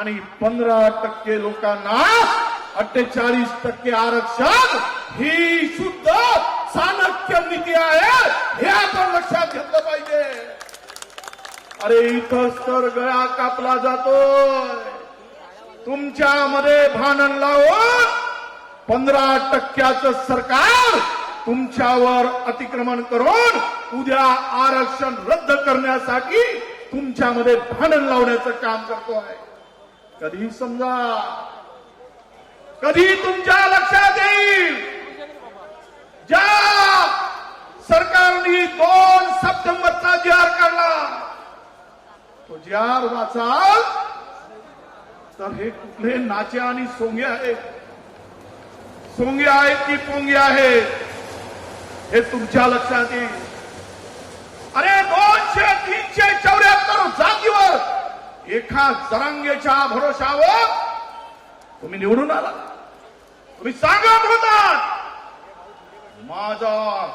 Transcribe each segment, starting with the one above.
आणि पंधरा टक्के लोकांना अठ्ठेचाळीस टक्के आरक्षण ही शुद्ध चाणक्य नीती आहे हे आपण लक्षात घेतलं पाहिजे. अरे इथंच तर गळा कापला जातोय. तुमच्यामध्ये भांडण लावून पंधरा टक्क्याचं सरकार तुमच्यावर अतिक्रमण करून उद्या आरक्षण रद्द करण्यासाठी तुमच्यामध्ये भांडण लावण्याचं काम करतो आहे कधी समजा. कधी तुमच्या लक्षात येईल. ज्या सरकारने दोन सप्टेंबरचा जी आर काढला तो जी आर वाचाल. तर हे कुठले नाचे आणि सोंगे आहेत? सोंगे आहेत की पोंगे आहेत? हे तुमच्या लक्षात येईल. एका जरांगेच्या भरोशावर तुम्ही निवडून आला. तुम्ही सांगत होता माझा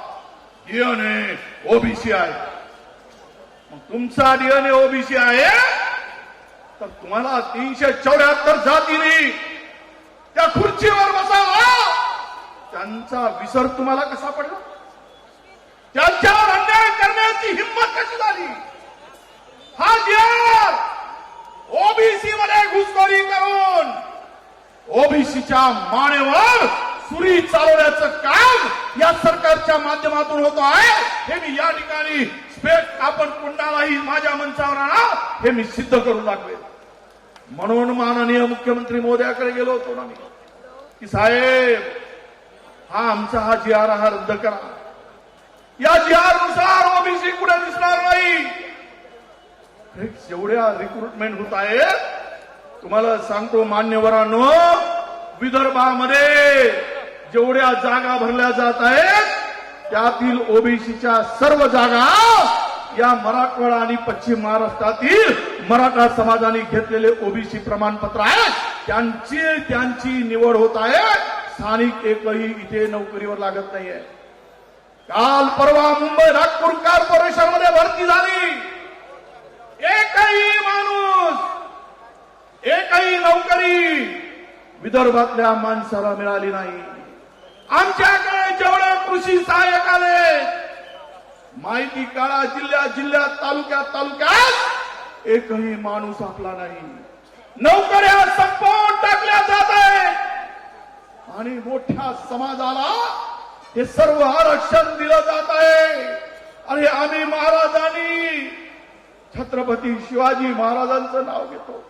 डीएनए ओबीसी आहे. मग तुमचा डीएनए ओबीसी आहे तर तुम्हाला तीनशे चौऱ्याहत्तर जातीने त्या खुर्चीवर बसावा. त्यांचा विसर तुम्हाला कसा पडला? त्यांच्यावर अन्याय करण्याची हिंमत कशी झाली? हा जिया घुसखोरी करून ओबीसीच्या मानेवर सुरी चालवण्याचं काम या सरकारच्या माध्यमातून होत आहे. हे मी या ठिकाणी स्पेट आपण कुणालाही माझ्या मंचावर आणा हे मी सिद्ध करून दाखवेल म्हणून माननीय मुख्यमंत्री मोदयाकडे गेलो होतो ना मी. की साहेब हा आमचा हा जी आर हा रद्द करा. या जी आरनुसार ओबीसी कुठे दिसणार नाही? जेवढ्या रिक्रुटमेंट होत आहेत तुम्हाला सांगतो मान्यवरांनो विदर्भामध्ये जेवढ्या जागा भरल्या जात आहेत त्यातील ओबीसीच्या सर्व जागा या मराठवाडा आणि पश्चिम महाराष्ट्रातील मराठा समाजाने घेतलेले ओबीसी प्रमाणपत्र आहेत. त्यांची त्यांची निवड होत आहे. स्थानिक एकही इथे नोकरीवर लागत नाहीये. काल परवा मुंबई नागपूर कॉर्पोरेशनमध्ये मध्ये भरती झाली एकही माणूस एकही नोकरी विदर्भातल्या माणसाला मिळाली नाही. आमच्याकडे जेवढे कृषी सहाय्यक आले माहिती काळा जिल्ह्यात जिल्ह्यात तालुक्यात तालुक्यात एकही माणूस आपला नाही. नोकऱ्या संपवून टाकल्या जात आहेत. आणि मोठ्या समाजाला हे सर्व आरक्षण दिलं जात आहे. आणि आम्ही महाराजांनी छत्रपती शिवाजी महाराजांचं नाव घेतो.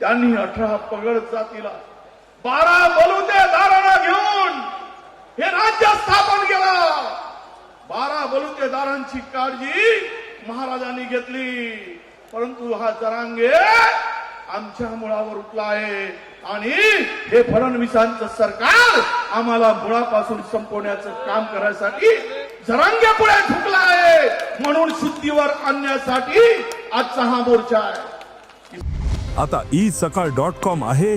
त्यांनी अठरा पगड जातीला बारा बलुते दारांना घेऊन हे राज्य स्थापन केलं. बारा बलुतेदारांची काळजी महाराजांनी घेतली. परंतु हा जरांगे आमच्या मुळावर उठला आहे. आणि हे फडणवीसांचं सरकार आम्हाला मुळापासून संपवण्याचं काम करायसाठी जरांगे पुढे झुकला आहे. म्हणून शुद्धीवर आणण्यासाठी आजचा हा मोर्चा आहे. आता ई सकाळ डॉट कॉम आहे.